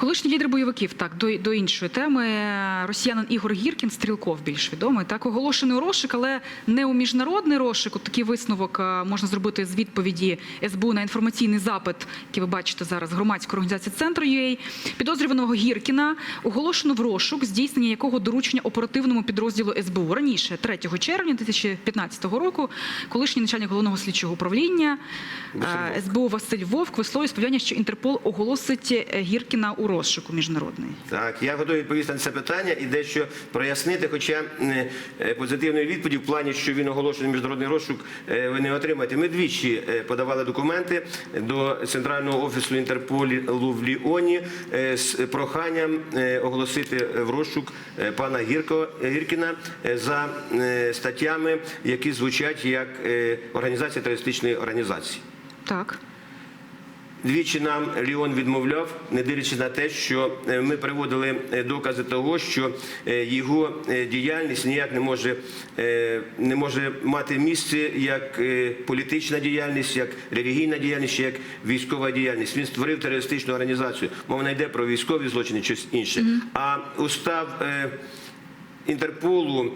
Колишній лідер бойовиків, так, до, до іншої теми. Росіянин Ігор Гіркін, Стрілков більш відомий, так, оголошений у розшук, але не у міжнародний розшук. От такий висновок е, можна зробити з відповіді СБУ на інформаційний запит, який ви бачите зараз, громадської організації «Центр UA». Підозрюваного Гіркіна оголошено в розшук, здійснення якого доручення оперативному підрозділу СБУ. Раніше, 3 червня 2015 року, колишній начальник головного слідчого управління е, СБУ Василь Вовк висловив сподівання, що Інтерпол оголосить е, Гіркіна у розшуку міжнародний. Так, я готовий відповісти на це питання і дещо прояснити. Хоча е, позитивної відповіді в плані, що він оголошений міжнародний розшук, е, ви не отримаєте. Ми двічі е, подавали документи до центрального офісу Інтерполу в Ліоні з проханням оголосити в розшук пана Гірко Гіркіна за статтями, які звучать як організація терористичної організації. Так. Двічі нам Ліон відмовляв, не дивлячись на те, що е, ми приводили е, докази того, що е, його діяльність ніяк не може, не може мати місце як політична діяльність, як релігійна діяльність, як військова діяльність. Він створив терористичну організацію. Мова не йде про військові злочини, щось інше. А устав Інтерполу.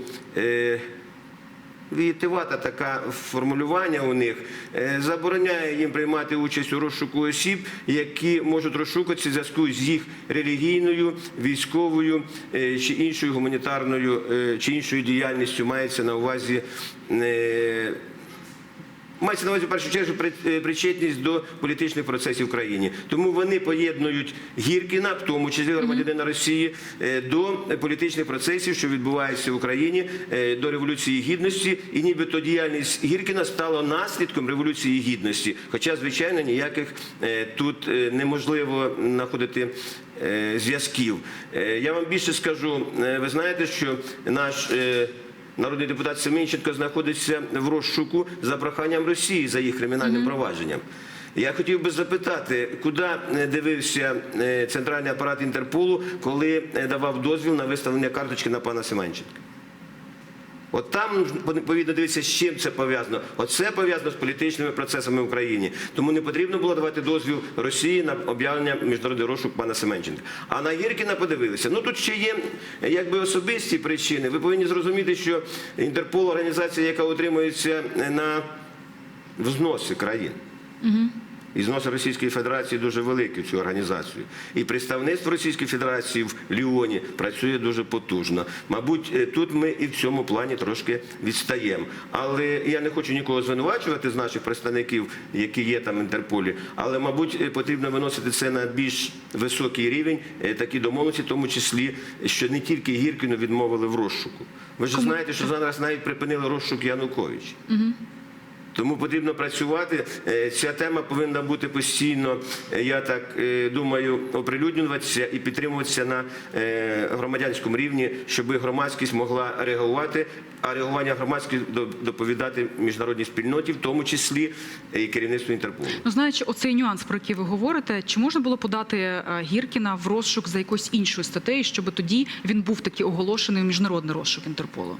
Вієтивата така формулювання у них е, забороняє їм приймати участь у розшуку осіб, які можуть розшукатися в зв'язку з їх релігійною, військовою е, чи іншою гуманітарною е, чи іншою діяльністю. Мається на увазі. Мається на увазі в першу чергу е, причетність до політичних процесів в країні. Тому вони поєднують Гіркіна, в тому числі громадянина Росії, е, до політичних процесів, що відбуваються в Україні, е, до революції гідності, і нібито діяльність Гіркіна стала наслідком революції гідності. Хоча, звичайно, ніяких тут неможливо знаходити зв'язків. Я вам більше скажу, ви знаєте, що наш Народний депутат Семенченко знаходиться в розшуку за проханням Росії за їх кримінальним провадженням. Я хотів би запитати, куди е, дивився е, центральний апарат Інтерполу, коли е, давав дозвіл на виставлення карточки на пана Семенченка? От там повинно дивитися, з чим це пов'язано. Оце пов'язано з політичними процесами в Україні. Тому не потрібно було давати дозвіл Росії на об'явлення міжнародний розшук пана Семенченка. А на Гіркіна подивилися. Ну тут ще є якби особисті причини. Ви повинні зрозуміти, що Інтерпол організація, яка утримується на взноси країн. І зноси Російської Федерації дуже великі в цю організацію. І представництво Російської Федерації в Ліоні працює дуже потужно. Мабуть, е, тут ми і в цьому плані трошки відстаємо. Але я не хочу нікого звинувачувати з наших представників, які є там в Інтерполі. Але, мабуть, е, потрібно виносити це на більш високий рівень, е, такі домовленості, в тому числі, що не тільки Гіркіну відмовили в розшуку. Ви ж знаєте, що зараз навіть припинили розшук Янукович. Тому потрібно працювати. Е, Ця тема повинна бути постійно, е, я так е, думаю, оприлюднюватися і підтримуватися на громадянському рівні, щоб громадськість могла реагувати, а реагування громадськості до- доповідати міжнародній спільноті, в тому числі і керівництву Інтерполу. Ну, знаючи оцей нюанс, про який ви говорите, чи можна було подати Гіркіна в розшук за якоюсь іншою статтею, щоб тоді він був таки оголошений у міжнародний розшук Інтерполу?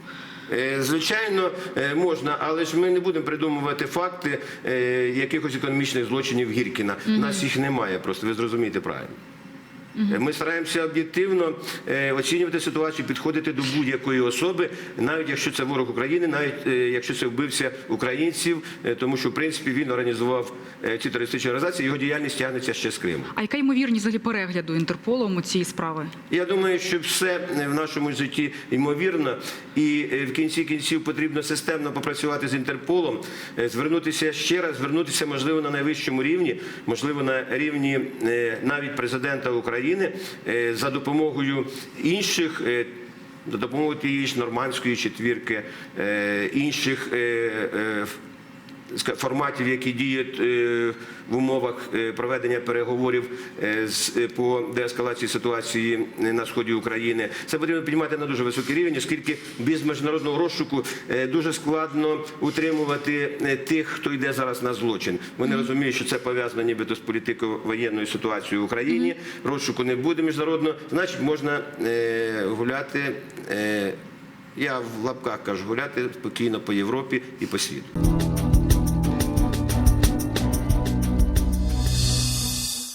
Е, Звичайно, е, можна, але ж ми не будемо придумувати факти е, якихось економічних злочинів Гіркіна. У нас їх немає, просто ви зрозумієте правильно. Е, Ми стараємося об'єктивно е, оцінювати ситуацію, підходити до будь-якої особи, навіть якщо це ворог України, навіть е, якщо це вбився українців, тому що в принципі він організував ці терористичні організації, його діяльність тягнеться ще з Криму. А яка ймовірність взагалі перегляду Інтерполом у цієї справи? Я думаю, що все в нашому житті ймовірно, і в кінці кінців потрібно системно попрацювати з Інтерполом, звернутися ще раз, звернутися можливо на найвищому рівні, можливо, на рівні навіть президента України е, за допомогою інших. е, За допомогою тієї ж нормандської четвірки, е, інших форматів, які діють е, в умовах е, проведення переговорів е, по деескалації ситуації на сході України. Це потрібно піднімати на дуже високий рівень, оскільки без міжнародного розшуку дуже складно утримувати тих, хто йде зараз на злочин. Вони розуміють, що це пов'язано нібито з політико-воєнною ситуацією в Україні. Розшуку не буде міжнародного, значить можна гуляти. я в лапках кажу гуляти спокійно по Європі і по світу.